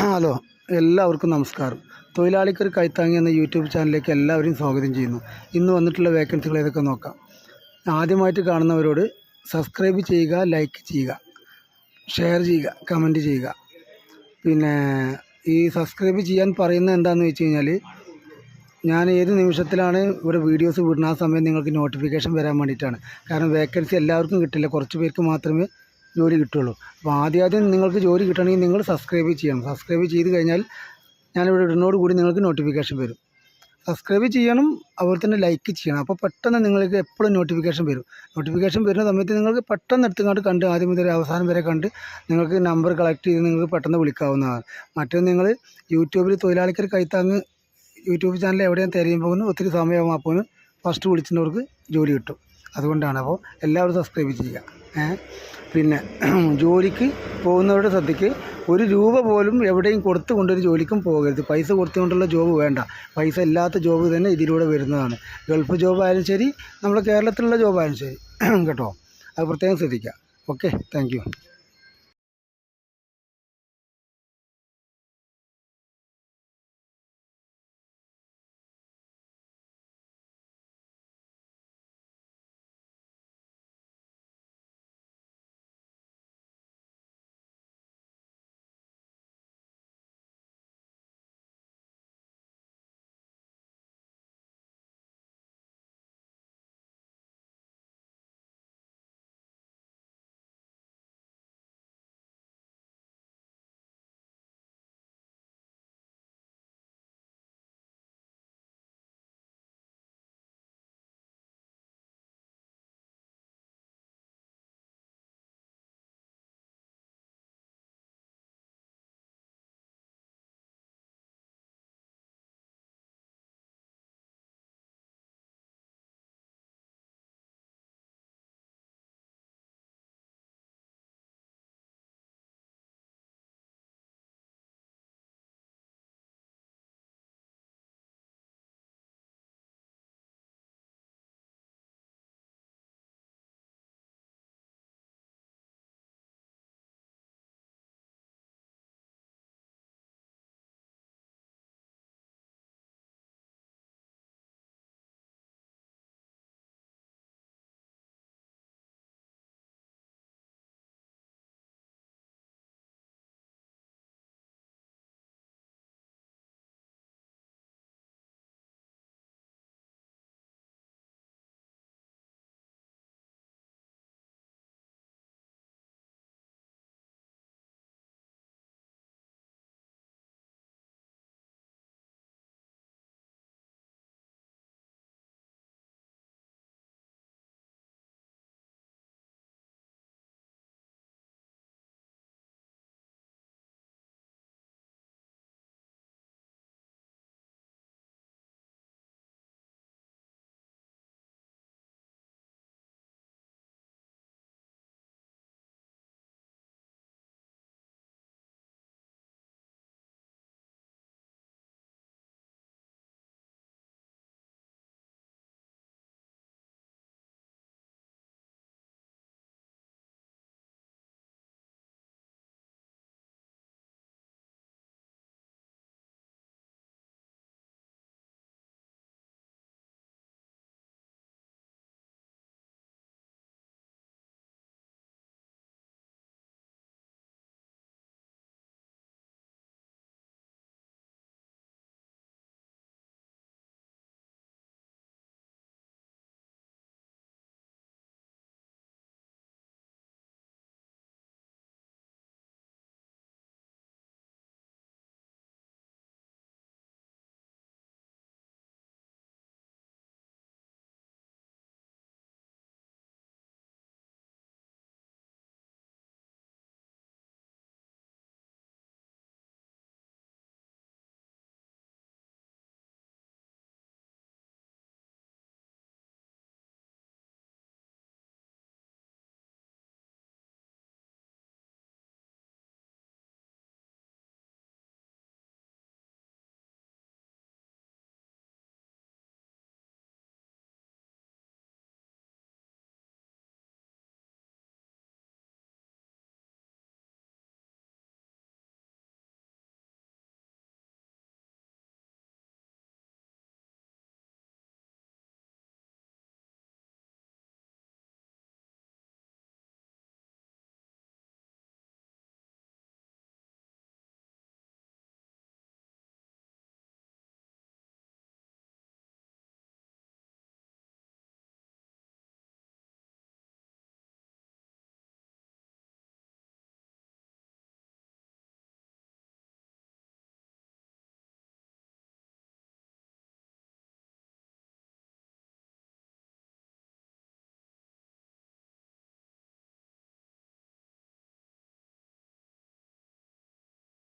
Hello എല്ലാവർക്കും നമസ്കാരം. തൊഴിലാളിക്കൊരു കൈത്താങ്ങി എന്ന യൂട്യൂബ് ചാനലിലേക്ക് എല്ലാവരെയും സ്വാഗതം ചെയ്യുന്നു. ഇന്ന് വന്നിട്ടുള്ള വേക്കൻസികൾ ഏതൊക്കെ നോക്കാം. ആദ്യമായിട്ട് കാണുന്നവരോട് സബ്സ്ക്രൈബ് ചെയ്യുക ലൈക്ക് ചെയ്യുക ഷെയർ ചെയ്യുക കമന്റ് ചെയ്യുക. പിന്നെ ഈ സബ്സ്ക്രൈബ് ചെയ്യാൻ പറയുന്ന എന്താണെന്ന് വെച്ച് കഴിഞ്ഞാൽ ഞാൻ ഏത് നിമിഷത്തിലാണ് ഇവിടെ വീഡിയോസ് വിടുന്ന ആ സമയം നിങ്ങൾക്ക് നോട്ടിഫിക്കേഷൻ വരാൻ വേണ്ടിയിട്ടാണ്. കാരണം വേക്കൻസി എല്ലാവർക്കും കിട്ടില്ല. കുറച്ച് പേർക്ക് മാത്രമേ ജോലി കിട്ടുള്ളൂ. അപ്പോൾ ആദ്യം നിങ്ങൾക്ക് ജോലി കിട്ടണമെങ്കിൽ നിങ്ങൾ സബ്സ്ക്രൈബ് ചെയ്യണം. സബ്സ്ക്രൈബ് ചെയ്ത് കഴിഞ്ഞാൽ ഞാനിവിടെ ഇടുന്നതോട് കൂടി നിങ്ങൾക്ക് നോട്ടിഫിക്കേഷൻ വരും. സബ്സ്ക്രൈബ് ചെയ്യണം അതുപോലെ തന്നെ ലൈക്ക് ചെയ്യണം. അപ്പോൾ പെട്ടെന്ന് നിങ്ങൾക്ക് എപ്പോഴും നോട്ടിഫിക്കേഷൻ വരും. നോട്ടിഫിക്കേഷൻ വരുന്ന സമയത്ത് നിങ്ങൾക്ക് പെട്ടെന്ന് എടുത്തുകൊണ്ട് കണ്ട് ആദ്യം മുതൽ അവസാനം വരെ കണ്ട് നിങ്ങൾക്ക് നമ്പർ കളക്ട് ചെയ്ത് നിങ്ങൾക്ക് പെട്ടെന്ന് വിളിക്കാവുന്നതാണ്. മറ്റൊന്ന് നിങ്ങൾ യൂട്യൂബിൽ തൊഴിലാളിക്കർ കൈത്താങ്ങ് യൂട്യൂബ് ചാനൽ എവിടെയാണ് തിരയുമ്പോൾ ഒത്തിരി സമയമാകുമ്പോൾ ഫസ്റ്റ് വിളിച്ചിട്ടവർക്ക് ജോലി കിട്ടും. അതുകൊണ്ടാണ്. അപ്പോൾ എല്ലാവരും സബ്സ്ക്രൈബ് ചെയ്യുക. പിന്നെ ജോലിക്ക് പോകുന്നവരുടെ ശ്രദ്ധയ്ക്ക് ഒരു രൂപ പോലും എവിടെയും കൊടുത്തു കൊണ്ടൊരു ജോലിക്കും പോകരുത്. പൈസ കൊടുത്തുകൊണ്ടുള്ള ജോബ് വേണ്ട. പൈസ ഇല്ലാത്ത ജോബ് തന്നെ ഇതിലൂടെ വരുന്നതാണ്. ഗൾഫ് ജോബ് ആയാലും ശരി നമ്മുടെ കേരളത്തിലുള്ള ജോബ് ആയാലും ശരി. കേട്ടോ? അത് പ്രത്യേകം ശ്രദ്ധിക്കുക. Okay thank